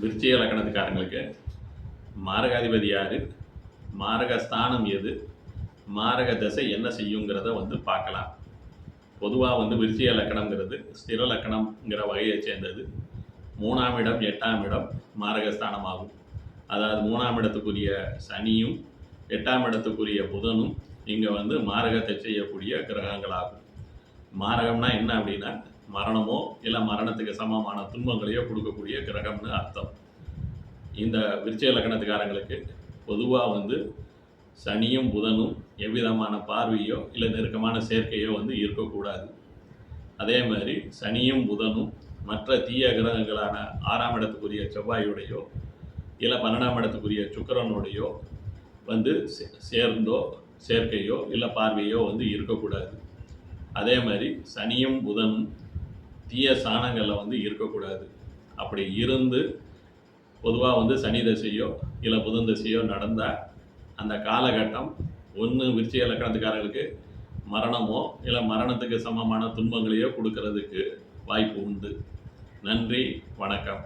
விருச்சிக லக்கணத்துக்காரங்களுக்கு மாரகாதிபதி யார்? மாரக ஸ்தானம் எது? மாரக தசை என்ன செய்யுங்கிறத வந்து பார்க்கலாம். பொதுவாக வந்து விருச்சிக லக்கணங்கிறது ஸ்திர லக்கணம்ங்கிற வகையை சேர்ந்தது. மூணாம் இடம் எட்டாம் இடம் மாரகஸ்தானமாகும். அதாவது மூணாம் இடத்துக்குரிய சனியும் எட்டாம் இடத்துக்குரிய புதனும் இங்கே வந்து மாரகத்தை செய்யக்கூடிய கிரகங்களாகும். மாரகம்னா என்ன அப்படின்னா மரணமோ இல்லை மரணத்துக்கு சமமான துன்பங்களையோ கொடுக்கக்கூடிய கிரகம்னு அர்த்தம். இந்த விருச்சய லக்னத்துக்காரங்களுக்கு பொதுவாக வந்து சனியும் புதனும் எவ்விதமான பார்வையோ இல்லை நெருக்கமான சேர்க்கையோ வந்து இருக்கக்கூடாது. அதே மாதிரி சனியும் புதனும் மற்ற தீய கிரகங்களான ஆறாம் இடத்துக்குரிய செவ்வாயுடையோ இல்லை பன்னெண்டாம் இடத்துக்குரிய சுக்கரனுடையோ வந்து சே- சேர்ந்தோ சேர்க்கையோ இல்லை பார்வையோ வந்து இருக்கக்கூடாது. அதே மாதிரி சனியும் புதனும் தீய சாணங்களில் வந்து இருக்கக்கூடாது. அப்படி இருந்து பொதுவாக வந்து சனி தசையோ இல்லை புதன் தசையோ நடந்தால் அந்த காலகட்டம் ஒன்று விருச்சிக லக்கணத்துக்காரர்களுக்கு மரணமோ இல்லை மரணத்துக்கு சமமான துன்பங்களையோ கொடுக்கறதுக்கு வாய்ப்பு உண்டு. நன்றி வணக்கம்.